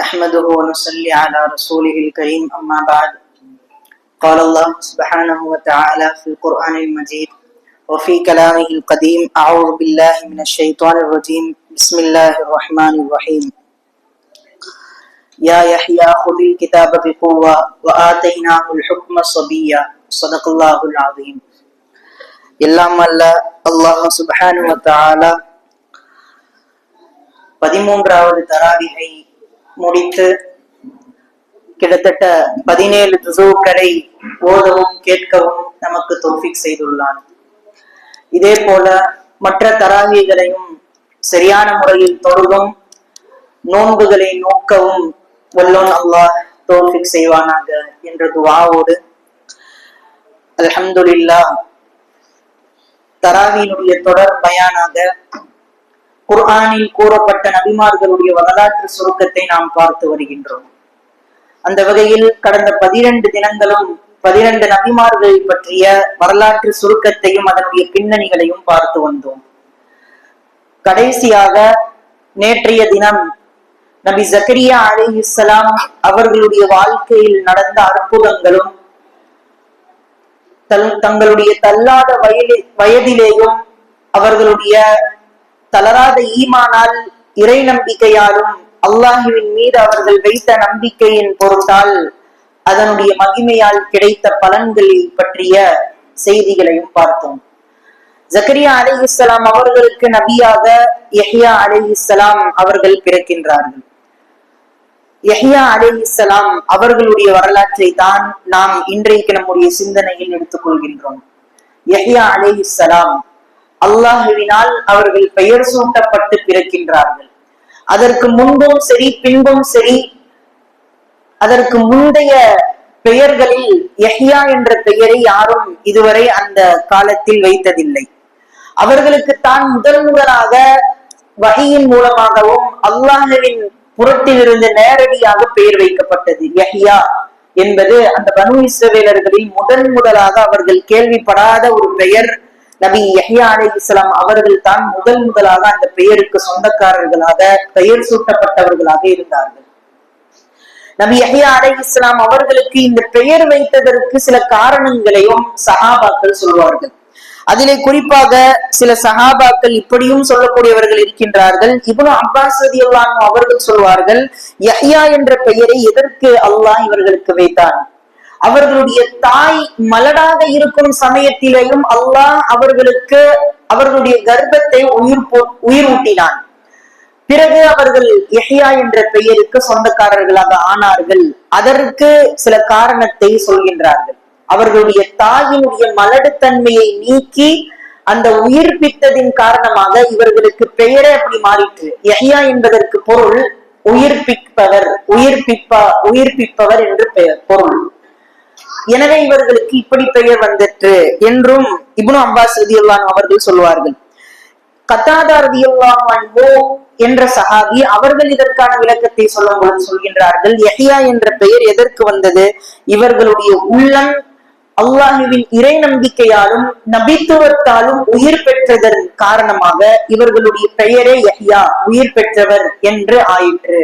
نحمده ونصلي على رسوله الكريم أما بعد قال الله سبحانه وتعالى في القرآن المجيد وفي كلامه القديم أعوذ بالله من الشيطان الرجيم بسم الله الرحمن الرحيم يا يحيى خذ الكتاب بقوة وآتيناه الحكم صبيا صدق الله العظيم எல்லாம் அல்ல அல்லாஹ் சுபஹானு வ தஆலா பதிமூன்றாவது தராவிகை முடித்து கிட்டத்தட்ட பதினேழு துசுக்களை ஓதவும் கேட்கவும் நமக்கு தோஃபிக் செய்துள்ளான். இதே போல மற்ற தராவிகளையும் சரியான முறையில் தொழுதும் நோன்புகளை நோக்கவும் வல்லோன் அல்லாஹ் தோஃபிக் செய்வானாக என்ற துவாவோடு அலமதுல்லா தராவியினுடைய தொடர் பயானாக குர்ஆனில் கூறப்பட்ட நபிமார்களுடைய வரலாற்று சுருக்கத்தை நாம் பார்த்து வருகின்றோம். அந்த வகையில் கடந்த பதிரண்டு தினங்களும் பதிரண்டு நபிமார்களை பற்றிய வரலாற்று சுருக்கத்தையும் அதனுடைய பின்னணிகளையும் பார்த்து வந்தோம். கடைசியாக நேற்றைய தினம் நபி ஜக்கரியா அலிஹிஸ்லாம் அவர்களுடைய வாழ்க்கையில் நடந்த அற்புதங்களும் தல் தங்களுடைய தள்ளாத வயதி வயதிலேயும் அவர்களுடைய தளராத ஈமானால் இறை நம்பிக்கையாலும் அல்லாஹுவின் மீது அவர்கள் வைத்த நம்பிக்கையின் பொருட்டால் அதனுடைய மகிமையால் கிடைத்த பலன்களை பற்றிய செய்திகளையும் பார்த்தோம். ஜக்கரியா அலி இஸ்லாம் அவர்களுக்கு நபியாக யஹ்யா அலி இஸ்லாம் அவர்கள் பிறக்கின்றார்கள். யஹ்யா அலி இஸ்லாம் அவர்களுடைய வரலாற்றை தான் நாம் இன்றைக்கு நம்முடைய சிந்தனையில் எடுத்துக்கொள்கின்றோம் யஹ்யா அலி இஸ்லாம் அல்லாஹுவினால் அவர்கள் பெயர் சூட்டப்பட்டு பிறக்கின்றார்கள். அதற்கு முன்பும் சரி பின்பும் சரி அதற்கு முந்தைய பெயர்களில் யஹ்யா என்ற பெயரை யாரும் இதுவரை அந்த காலத்தில் வைத்ததில்லை. அவர்களுக்கு தான் முதல் முதலாக வகையின் மூலமாகவும் அல்லாஹுவின் புறத்திலிருந்து நேரடியாக பெயர் வைக்கப்பட்டது. யஹ்யா என்பது அந்த பனு இஸ்ரவேலர்களில் முதன் முதலாக அவர்கள் கேள்விப்படாத ஒரு பெயர். நபி யஹ்யா அலி இஸ்லாம் அவர்கள் தான் முதல் முதலாக அந்த பெயருக்கு சொந்தக்காரர்களாக பெயர் சூட்டப்பட்டவர்களாக இருந்தார்கள். நபி யஹ்யா அலி இஸ்லாம் அவர்களுக்கு இந்த பெயர் வைத்ததற்கு சில காரணங்களையும் சஹாபாக்கள் சொல்வார்கள். அதிலே குறிப்பாக சில சஹாபாக்கள் இப்படியும் சொல்லக்கூடியவர்கள் இருக்கின்றார்கள். இவ்வளவு அப்பாஸ் அவர்கள் சொல்வார்கள் யஹ்யா என்ற பெயரை எதற்கு அல்லாஹ் இவர்களுக்கு வைத்தான்? அவர்களுடைய தாய் மலடாக இருக்கும் சமயத்திலேயும் அல்லாஹ் அவர்களுக்கு அவர்களுடைய கர்ப்பத்தை உயிர் போ உயிர் ஊட்டினான். பிறகு அவர்கள் எஹியா என்ற பெயருக்கு சொந்தக்காரர்களாக ஆனார்கள். அதற்கு சில காரணத்தை சொல்கின்றார்கள். அவர்களுடைய தாயினுடைய மலடுத்தன்மையை நீக்கி அந்த உயிர்ப்பித்ததின் காரணமாக இவர்களுக்கு பெயரே அப்படி மாறிற்று. எஹியா என்பதற்கு பொருள் உயிர்ப்பிப்பவர் உயிர்ப்பிப்பா உயிர்ப்பிப்பவர் என்று பெயர் பொருள். எனவே இவர்களுக்கு இப்படி பெயர் வந்திற்று என்றும் இப்னு அப்பாஸ் ரதியுல்லான் அவர்கள் சொல்வார்கள் கத்தாதா ரதியுல்லான் என்ற சஹாபி அவர்கள் இதற்கான விளக்கத்தை சொல்லும் பொழுது சொல்கின்றார்கள் யஹியா என்ற பெயர் எதற்கு வந்தது? இவர்களுடைய உள்ளம் அல்லாஹுவின் இறை நம்பிக்கையாலும் நபித்துவத்தாலும் உயிர் பெற்றதன் காரணமாக இவர்களுடைய பெயரே யஹ்யா உயிர் பெற்றவர் என்று ஆயிற்று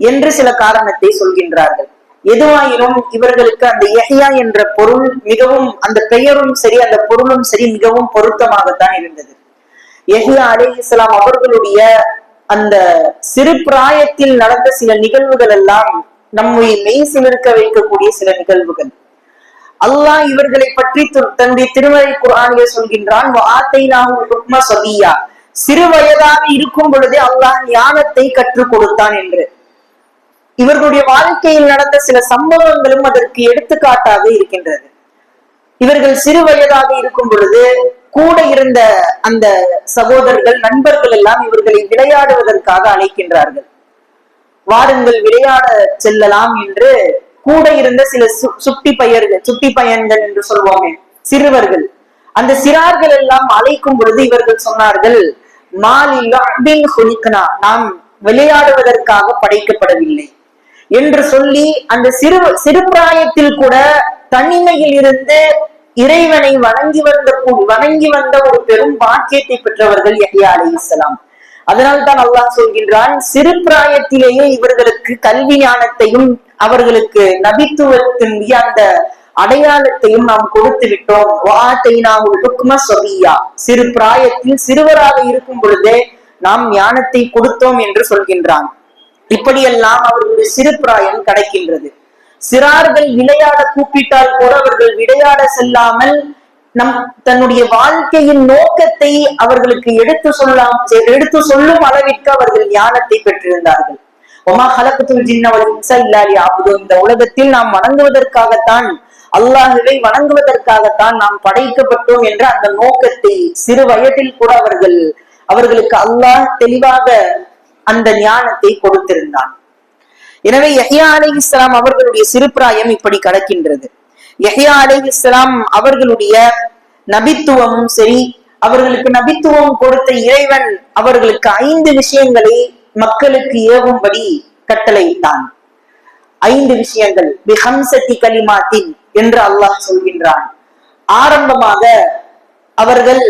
என்று சில காரணத்தை சொல்கின்றார்கள். எதுவாயினும் இவர்களுக்கு அந்த யஹ்யா என்ற பொருள் மிகவும் அந்த பெயரும் சரி அந்த பொருளும் சரி மிகவும் பொருத்தமாகத்தான் இருந்தது. எஹியா அலே இஸ்லாம் அவர்களுடைய அந்த சிறு பிராயத்தில் நடந்த சில நிகழ்வுகள் எல்லாம் நம்மை மெய் சிலிர்க்க வைக்கக்கூடிய சில நிகழ்வுகள். அல்லாஹ் இவர்களை பற்றி தன்னுடைய திருமலை குரானிலே சொல்கின்றான் சிறு வயதாக இருக்கும் பொழுதே அல்லாஹ் ஞானத்தை கற்றுக் கொடுத்தான் என்று. இவர்களுடைய வாழ்க்கையில் நடந்த சில சம்பவங்களும் அதற்கு எடுத்துக்காட்டாக இருக்கின்றது. இவர்கள் சிறு வயதாக இருக்கும் பொழுது கூட இருந்த அந்த சகோதரர்கள் நண்பர்கள் எல்லாம் இவர்களை விளையாடுவதற்காக அழைக்கின்றார்கள். வாருங்கள் விளையாட செல்லலாம் என்று கூட இருந்த சில சுட்டி பையர்கள் சுட்டி பையன்கள் என்று சொல்வோமே சிறுவர்கள். அந்த சிறார்கள் எல்லாம் அழைக்கும் பொழுது இவர்கள் சொன்னார்கள் நாம் விளையாடுவதற்காக படைக்கப்படவில்லை. என்று சொல்லி அந்த சிறு சிறு பிராயத்தில் கூட தனிமையில் இருந்து இறைவனை வணங்கி வந்த வணங்கி வந்த ஒரு பெரும் பாக்கியத்தை பெற்றவர்கள் யஹியா அலி இஸ்லாம் அதனால் தான் அல்லாஹ் சொல்கின்றான் சிறு பிராயத்திலேயே இவர்களுக்கு கல்வி ஞானத்தையும் அவர்களுக்கு நபித்துவத்தின் அந்த அடையாளத்தையும் நாம் கொடுத்து விட்டோம். வாத்தைனாவுக்கும சொபியா சிறு பிராயத்தில் சிறுவராக இருக்கும் பொழுதே நாம் ஞானத்தை கொடுத்தோம் என்று சொல்கின்றான். இப்படியெல்லாம் அவர்களுடைய சிறு பிராயம் கிடைக்கின்றது. சிறார்கள் விளையாட கூப்பிட்டால் கூட அவர்கள் விளையாட செல்லாமல் நம் தன்னுடைய வாழ்க்கையின் நோக்கத்தை அவர்களுக்கு எடுத்து சொல்லலாம் எடுத்து சொல்லும் அளவிற்கு அவர்கள் ஞானத்தை பெற்றிருந்தார்கள். ஒமா ஹலக்கத்துல் ஜின்னவல் இன்சா இல்லாலி ஆபுது இந்த உலகத்தில் நாம் வணங்குவதற்காகத்தான் அல்லாஹுவை வணங்குவதற்காகத்தான் நாம் படைக்கப்பட்டோம் என்ற அந்த நோக்கத்தை சிறு வயதில் கூட அவர்கள் அவர்களுக்கு அல்லாஹ் தெளிவாக அந்த ஞானத்தை கொடுத்திருந்தான். எனவே யஹ்யா அலை இஸ்லாம் அவர்களுடைய சிறுபிராயம் இப்படி கடக்கின்றது. யஹ்யா அலை இஸ்லாம் அவர்களுடைய நபித்துவமும் சரி அவர்களுக்கு நபித்துவம் கொடுத்த இறைவன் அவர்களுக்கு ஐந்து விஷயங்களை மக்களுக்கு ஏவும்படி கட்டளையிட்டான். ஐந்து விஷயங்கள் பிஹம்சத்தி கலிமாத்தின் என்று அல்லாஹ் சொல்கின்றான். ஆரம்பமாக அவர்கள்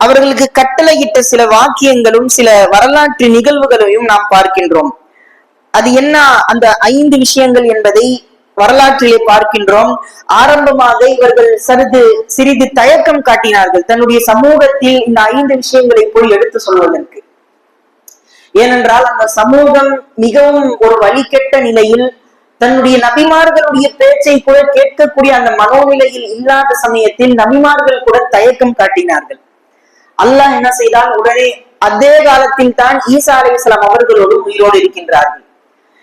அவர்களுக்கு கட்டளையிட்ட சில வாக்கியங்களும் சில வரலாற்று நிகழ்வுகளையும் நாம் பார்க்கின்றோம். அது என்ன? அந்த ஐந்து விஷயங்கள் என்பதை வரலாற்றிலே பார்க்கின்றோம். ஆரம்பமாக இவர்கள் சிறிது சிறிது தயக்கம் காட்டினார்கள். தன்னுடைய சமூகத்தில் இந்த ஐந்து விஷயங்களை போய் எடுத்து சொல்வதற்கு. ஏனென்றால் அந்த சமூகம் மிகவும் ஒரு வழிகெட்ட நிலையில் தன்னுடைய நபிமார்களுடைய பேச்சை கூட கேட்கக்கூடிய அந்த மனோநிலையில் இல்லாத சமயத்தில் நபிமார்கள் கூட தயக்கம் காட்டினார்கள். அல்லாஹ் என்ன செய்தான்? உடனே அதே காலத்தில் தான் ஈசா அலை இஸ்லாம் அவர்களோடு உயிரோடு இருக்கின்றார்கள்.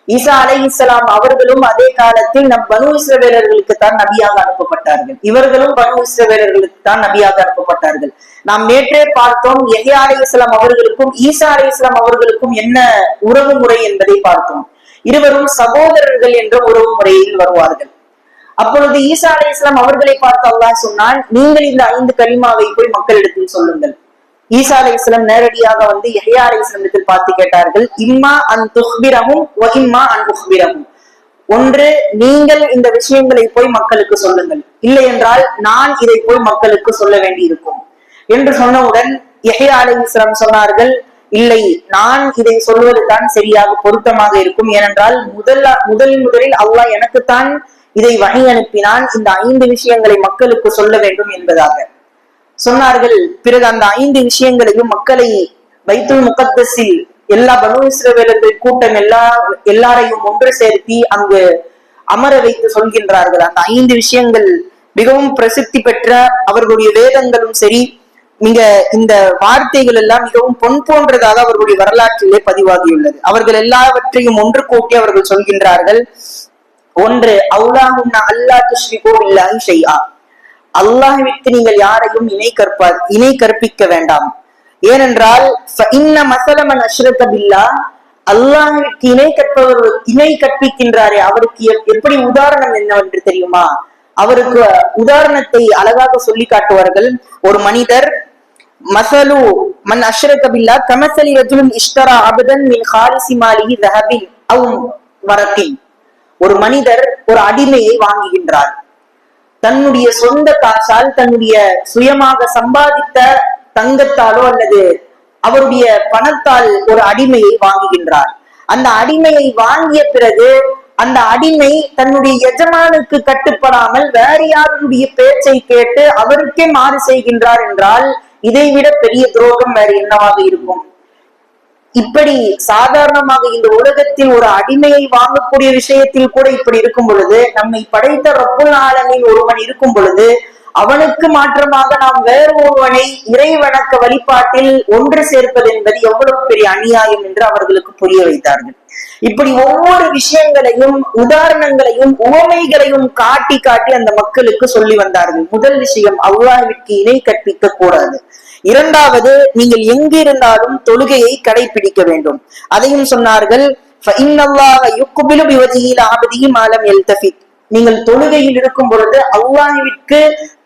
ஈசா அலை இஸ்லாம் அவர்களும் அதே காலத்தில் நம் பனு இஸ்ரவேலர்களுக்கு தான் நபியாக அனுப்பப்பட்டார்கள். இவர்களும் பனு இஸ்ரவேலர்களுக்கு தான் நபியாக அனுப்பப்பட்டார்கள். நாம் நேற்றே பார்த்தோம் எஹ்யா அலை இஸ்லாம் அவர்களுக்கும் ஈசா அலை இஸ்லாம் அவர்களுக்கும் என்ன உறவு முறை என்பதை பார்த்தோம். இருவரும் சகோதரர்கள் என்ற உறவு முறையில் வருவார்கள். அப்பொழுது ஈசா அலை இஸ்லாம் அவர்களை பார்த்து அல்லாஹ் சொன்னால் நீங்கள் இந்த ஐந்து கலிமாவை போய் மக்களிடத்தில் சொல்லுங்கள். ஈசா அலை இஸ்லாம் நேரடியாக வந்து யஹ்யா அலை இஸ்லாமத்தில் பார்த்து கேட்டார்கள் இம்மா அன் துஹ்பிரமும் இம்மா அன் உஹ்பிரமும் ஒன்று நீங்கள் இந்த விஷயங்களை போய் மக்களுக்கு சொல்லுங்கள். இல்லை என்றால் நான் இதை போய் மக்களுக்கு சொல்ல வேண்டி இருக்கும் என்று சொன்னவுடன் யஹ்யா அலை இஸ்லாம் சொன்னார்கள் இல்லை நான் இதை சொல்வது தான் சரியாக பொருத்தமாக இருக்கும். ஏனென்றால் முதல்ல முதல் முதலில் அல்லாஹ் எனக்குத்தான் இதை வழி அனுப்பினான். இந்த ஐந்து விஷயங்களை மக்களுக்கு சொல்ல வேண்டும் என்பதாக. சொன்னார்கள். பிறகு அந்த ஐந்து விஷயங்களையும் மக்களை வைத்துல் முகத்தஸில் எல்லா பனு இஸ்ரவேலர்கள் கூட்டம் எல்லா எல்லாரையும் ஒன்று சேர்த்தி அங்கு அமர வைத்து சொல்கின்றார்கள். அந்த ஐந்து விஷயங்கள் மிகவும் பிரசித்தி பெற்ற அவர்களுடைய வேதங்களும் சரி மிக இந்த வார்த்தைகள் எல்லாம் மிகவும் பொன் போன்றதாக அவர்களுடைய வரலாற்றிலே பதிவாகியுள்ளது. அவர்கள் எல்லாவற்றையும் ஒன்று கூட்டி அவர்கள் சொல்கின்றார்கள். ஒன்று அவுலாஹும் அல்லா துஷ்ரிகோ இல்லாஹி ஷைஆ. அல்லாஹ்விற்கு நீங்கள் யாரையும் இணை கற்பா இணை கற்பிக்க வேண்டாம். ஏனென்றால் இன்ன மசலமன் அஷ்ரத பில்லா அல்லாஹுக்கு இணை கற்பவர் இணை கற்பிக்கின்றாரே அவருக்கு எப்படி உதாரணம் என்னவென்று தெரியுமா? அவருக்கு உதாரணத்தை அழகாக சொல்லி காட்டுவார்கள். ஒரு மனிதர் மசலு மன் அஷ்ரக பில்லா கமசலி ரஜுலும் இஷ்டரா அபதன் மின் ஹாரிசி மாலிகி ரஹபின் அவும் வரத்தின். ஒரு மனிதர் ஒரு அடிமையை வாங்குகின்றார். தன்னுடைய சொந்த காசால் தன்னுடைய சுயமாக சம்பாதித்த தங்கத்தாலோ அல்லது அவருடைய பணத்தால் ஒரு அடிமையை வாங்குகின்றார். அந்த அடிமையை வாங்கிய பிறகு அந்த அடிமை தன்னுடைய எஜமானுக்கு கட்டுப்படாமல் வேற யாருடைய பேச்சை கேட்டு அவருக்கே மாறு செய்கின்றார் என்றால் இதைவிட பெரிய துரோகம் வேற என்னவாக இருக்கும்? இப்படி சாதாரணமாக இந்த உலகத்தில் ஒரு அடிமையை வாங்கக்கூடிய விஷயத்தில் கூட இப்படி இருக்கும் பொழுது நம்மை படைத்த ரப்புல் ஆலமின் ஒருவன் இருக்கும் பொழுது அவனுக்கு மாற்றமாக நாம் வேறு ஒருவனை இறை வணக்க வழிபாட்டில் ஒன்று சேர்ப்பது என்பது எவ்வளவு பெரிய அநியாயம் என்று அவர்களுக்கு புரிய வைத்தார்கள். இப்படி ஒவ்வொரு விஷயங்களையும் உதாரணங்களையும் உவமைகளையும் காட்டி காட்டி அந்த மக்களுக்கு சொல்லி வந்தார்கள். முதல் விஷயம் அல்லாஹ்விற்கு இணை கற்பிக்க கூடாது. இரண்டாவது நீங்கள் எங்கிருந்தாலும் தொழுகையை கடைபிடிக்க வேண்டும். அதையும் சொன்னார்கள் நீங்கள் தொழுகையில் இருக்கும் பொழுது அல்லாஹிற்கு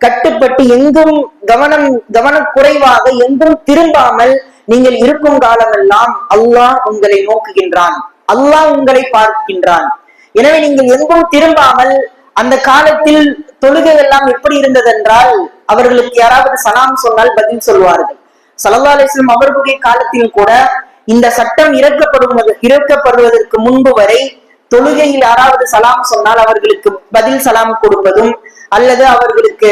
கட்டுப்பட்டு எங்கும் கவனம் கவனக்குறைவாக எங்கும் திரும்பாமல் நீங்கள் இருக்கும் காலமெல்லாம் அல்லாஹ் உங்களை நோக்குகின்றான். அல்லாஹ் உங்களை பார்க்கின்றான். எனவே நீங்கள் எங்கும் திரும்பாமல் அந்த காலத்தில் தொழுகை எல்லாம் எப்படி இருந்ததென்றால் அவர்களுக்கு யாராவது சலாம் சொன்னால் பதில் சொல்வார்கள். சல்லா அலிஸ்லம் அவர்களுடைய காலத்தில் கூட இந்த சட்டம் இறக்கப்படுவது இறக்கப்படுவதற்கு முன்பு வரை தொழுகையில் யாராவது சலாம் சொன்னால் அவர்களுக்கு பதில் சலாம் கொடுப்பதும் அல்லது அவர்களுக்கு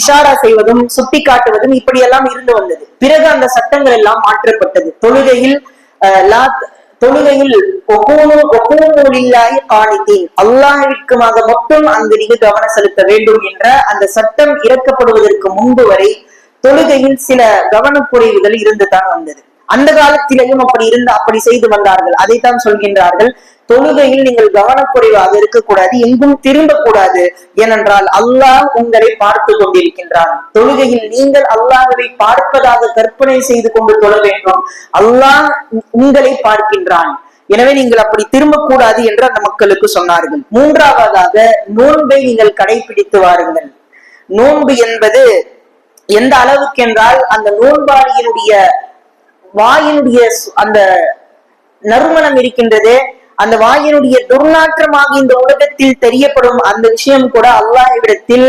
இஷாரா செய்வதும் சுட்டி காட்டுவதும் இப்படியெல்லாம் இருந்து வந்தது. பிறகு அந்த சட்டங்கள் எல்லாம் மாற்றப்பட்டது. தொழுகையில் தொழுகையில் காணித்தேன். அல்லாஹிற்குமாக மட்டும் அந்த நீங்க கவனம் செலுத்த வேண்டும் என்ற அந்த சட்டம் இறக்கப்படுவதற்கு முன்பு வரை தொழுகையில் சில கவனக்குறைவுகள் இருந்துதான் வந்தது. அந்த காலத்திலையும் அப்படி இருந்து அப்படி செய்து வந்தார்கள். அதைத்தான் சொல்கின்றார்கள். தொழுகையில் நீங்கள் கவனக்குறைவாக இருக்கக்கூடாது எங்கும் திரும்பக்கூடாது ஏனென்றால் அல்லாஹ் உங்களை பார்த்து கொண்டிருக்கின்றான். தொழுகையில் நீங்கள் அல்லாஹவை பார்ப்பதாக கற்பனை செய்து கொண்டு தொழ வேண்டும். அல்லாஹ் உங்களை பார்க்கின்றான். எனவே நீங்கள் அப்படி திரும்பக்கூடாது என்று அந்த மக்களுக்கு சொன்னார்கள். மூன்றாவதாக நோன்பை நீங்கள் கடைபிடித்து வாருங்கள். நோன்பு என்பது எந்த அளவுக்கு என்றால் அந்த நோன்பாளியினுடைய வாயினுடைய அந்த நறுமணம் இருக்கின்றது அந்த வாயினுடைய துர்நாற்றமாக இந்த உலகத்தில் தெரியப்படும் அந்த விஷயம் கூட அல்லாஹ்விடத்தில்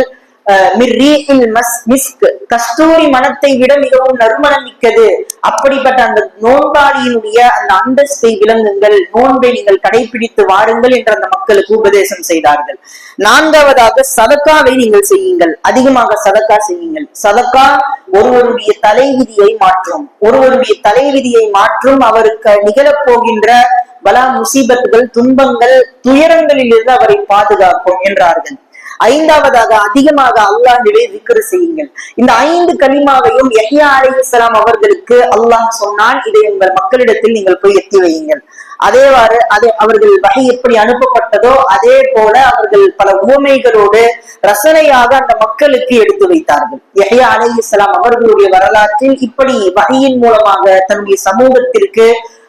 கஸ்தூரி மனத்தை விட மிகவும் நறுமணம் மிக்கது. அப்படிப்பட்ட அந்த நோன்பாளியினுடைய அந்த அந்தஸ்தை விளங்குங்கள் நோன்பை நீங்கள் கடைபிடித்து வாருங்கள் என்று அந்த மக்களுக்கு உபதேசம் செய்தார்கள். நான்காவதாக சதக்காவை நீங்கள் செய்யுங்கள். அதிகமாக சதக்கா செய்யுங்கள். சதக்கா ஒருவருடைய தலைவிதியை மாற்றும். ஒருவருடைய தலைவிதியை மாற்றும் அவருக்கு நிகழப் போகின்ற பலா முசீபத்துகள் துன்பங்கள் துயரங்களில் இருந்து அவரை பாதுகாக்கும் என்றார்கள். ஐந்தாவதாக அதிகமாக அல்லாஹ் விக்கிர செய்யுங்கள். இந்த ஐந்து கலிமாவையும் அலி இஸ்லாம் அவர்களுக்கு அல்லாஹ் சொன்னான் இதை உங்கள் மக்களிடத்தில் நீங்கள் போய் எத்தி வையுங்கள். அதேவாறு அதே அவர்கள் வகை எப்படி அனுப்பப்பட்டதோ அதே போல அவர்கள் பல உவமைகளோடு ரசனையாக அந்த மக்களுக்கு எடுத்து வைத்தார்கள். எஹ்யா அலி இஸ்லாம் அவர்களுடைய வரலாற்றில் இப்படி வகையின் மூலமாக தன்னுடைய சமூகத்திற்கு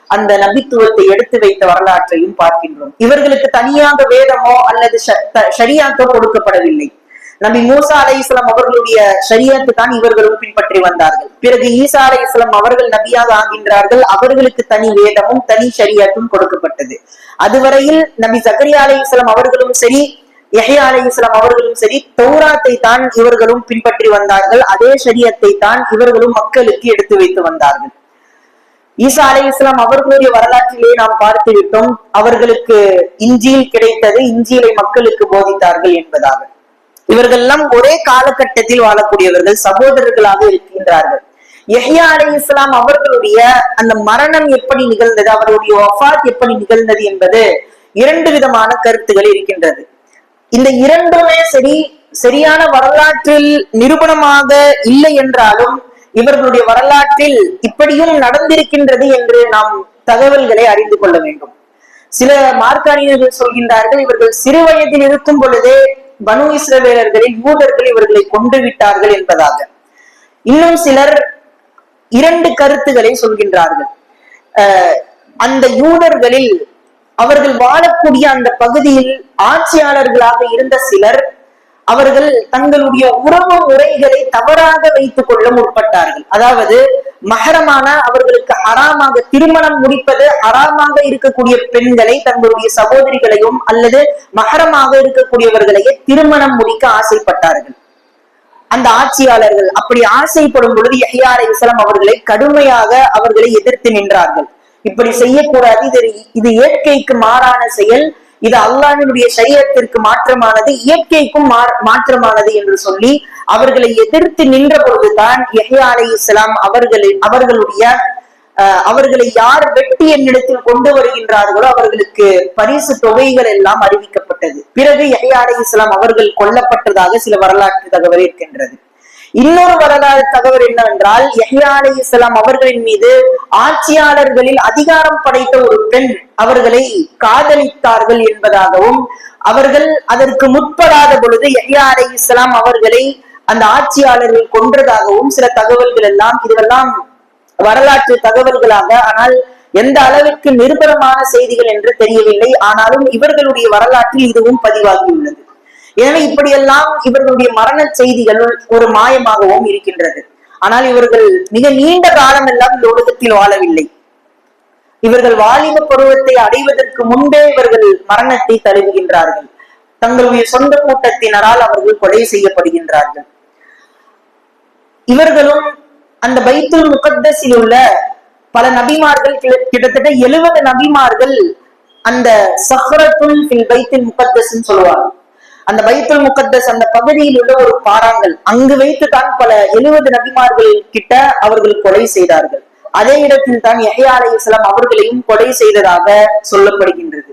அந்த நபித்துவத்தை எடுத்து வைத்த வரலாற்றையும் பார்க்கின்றோம். இவர்களுக்கு தனியாக வேதமோ அல்லது ஷ- ஷரியாத்தோ கொடுக்கப்படவில்லை. நபி மூசா அலை இஸ்லாம் அவர்களுடைய ஷரியத்து தான் இவர்களும் பின்பற்றி வந்தார்கள். பிறகு ஈசா அலை இஸ்லாம் அவர்கள் நபியாக ஆகின்றார்கள். அவர்களுக்கு தனி வேதமும் தனி ஷரியத்தும் கொடுக்கப்பட்டது. அதுவரையில் நபி ஜக்கரியா அலை இஸ்லாம் அவர்களும் சரி யஹ்யா அலை இஸ்லாம் அவர்களும் சரி தௌராத்தை தான் இவர்களும் பின்பற்றி வந்தார்கள். அதே ஷரியத்தை தான் இவர்களும் மக்களுக்கு எடுத்து வைத்து வந்தார்கள். ஈசா அலை இஸ்லாம் அவர்களுடைய வரலாற்றிலே நாம் பார்த்து விட்டோம். அவர்களுக்கு இஞ்சியில் கிடைத்தது இஞ்சியிலை மக்களுக்கு போதித்தார்கள் என்பதாக. இவர்கள் எல்லாம் ஒரே காலகட்டத்தில் வாழக்கூடியவர்கள் சகோதரர்களாக இருக்கின்றார்கள். எஹ்யா அலை இஸ்லாம் அவர்களுடைய அந்த மரணம் எப்படி நிகழ்ந்தது அவருடைய வஃபாத் எப்படி நிகழ்ந்தது என்பது இரண்டு விதமான கருத்துகள் இருக்கின்றது. இந்த இரண்டுமே சரி சரியான வரலாற்றில் நிரூபணமாக இல்லை என்றாலும் இவர்களுடைய வரலாற்றில் இப்படியும் நடந்திருக்கின்றது என்று நாம் தகவல்களை அறிந்து கொள்ள வேண்டும். சில மார்க்காணியர்கள் சொல்கின்றார்கள் இவர்கள் சிறு வயதில் இருக்கும் பொழுதே பனு இஸ்ரவேலர்களில் யூதர்கள் இவர்களை கொண்டு விட்டார்கள் என்பதாக. இன்னும் சிலர் இரண்டு கருத்துக்களை சொல்கின்றார்கள். அஹ் அந்த யூதர்களில் அவர்கள் வாழக்கூடிய அந்த பகுதியில் ஆட்சியாளர்களாக இருந்த சிலர் அவர்கள் தங்களுடைய உறவு முறைகளை தவறாக வைத்துக் கொள்ள முற்பட்டார்கள். அதாவது மகரமான அவர்களுக்கு ஹராமாக திருமணம் முடிப்பது ஹராமாக இருக்கக்கூடிய பெண்களை தங்களுடைய சகோதரிகளையும் அல்லது மகரமாக இருக்கக்கூடியவர்களையே திருமணம் முடிக்க ஆசைப்பட்டார்கள். அந்த ஆட்சியாளர்கள் அப்படி ஆசைப்படும் பொழுது யஹ்யா இஸ்லாம் அவர்களை கடுமையாக அவர்களை எதிர்த்து நின்றார்கள். இப்படி செய்யக்கூடாது இது இது இயற்கைக்கு மாறான செயல். இது அல்லாஹினுடைய சரீரத்திற்கு மாற்றமானது இயற்கைக்கும் மாற்றமானது என்று சொல்லி அவர்களை எதிர்த்து நின்ற பொழுதுதான் யஹ்யா இஸ்லாம் அவர்களை அவர்களுடைய அஹ், அவர்களை யார் வெட்டி என்னிடத்தில் கொண்டு வருகின்றார்களோ அவர்களுக்கு பரிசு தொகைகள் எல்லாம் அறிவிக்கப்பட்டது. பிறகு யஹ்யா இஸ்லாம் அவர்கள் கொல்லப்பட்டதாக சில வரலாற்று தகவல் இருக்கின்றது. இன்னொரு வரலாறு தகவல் என்னவென்றால் யஹ்யா அலைஹிஸ்ஸலாம் அவர்களின் மீது ஆட்சியாளர்களில் அதிகாரம் படைத்த ஒரு பெண் அவர்களை காதலித்தார்கள் என்பதாகவும் அவர்கள் அதற்கு முற்படாத பொழுது யஹ்யா அலைஹிஸ்ஸலாம் அவர்களை அந்த ஆட்சியாளர்கள் கொன்றதாகவும் சில தகவல்கள் எல்லாம் இதுவெல்லாம் வரலாற்று தகவல்களாக ஆனால் எந்த அளவிற்கு நிருபரமான செய்திகள் என்று தெரியவில்லை. ஆனாலும் இவர்களுடைய வரலாற்றில் இதுவும் பதிவாகியுள்ளது. எனவே இப்படியெல்லாம் இவர்களுடைய மரண செய்திகள் ஒரு மாயமாகவும் இருக்கின்றது. ஆனால் இவர்கள் மிக நீண்ட காலம் எல்லாம் இந்த உலகத்தில் வாழவில்லை. இவர்கள் வாலிப பருவத்தை அடைவதற்கு முன்பே இவர்கள் மரணத்தை தழுவுகின்றார்கள். தங்களுடைய சொந்த கூட்டத்தினரால் அவர்கள் கொலை செய்யப்படுகின்றார்கள். இவர்களும் அந்த பைத்துல் முகத்தஸில் உள்ள பல நபிமார்கள் கிட்டத்தட்ட எழுபது நபிமார்கள் அந்த சஹரத்துல் ஃபில் பைத்தில் முகத்தஸ் சொல்லுவாங்க. அந்த பைத்துல் முகத்தஸ் அந்த பகுதியில் உள்ள ஒரு பாறாங்கல். அங்கு வைத்து தான் பல எழுபது நபிமார்கள் கிட்ட அவர்கள் கொலை செய்தார்கள். அதே இடத்தில் தான் யஹ்யா அலைஹிஸ்ஸலாம் அவர்களையும் கொலை செய்ததாக சொல்லப்படுகின்றது.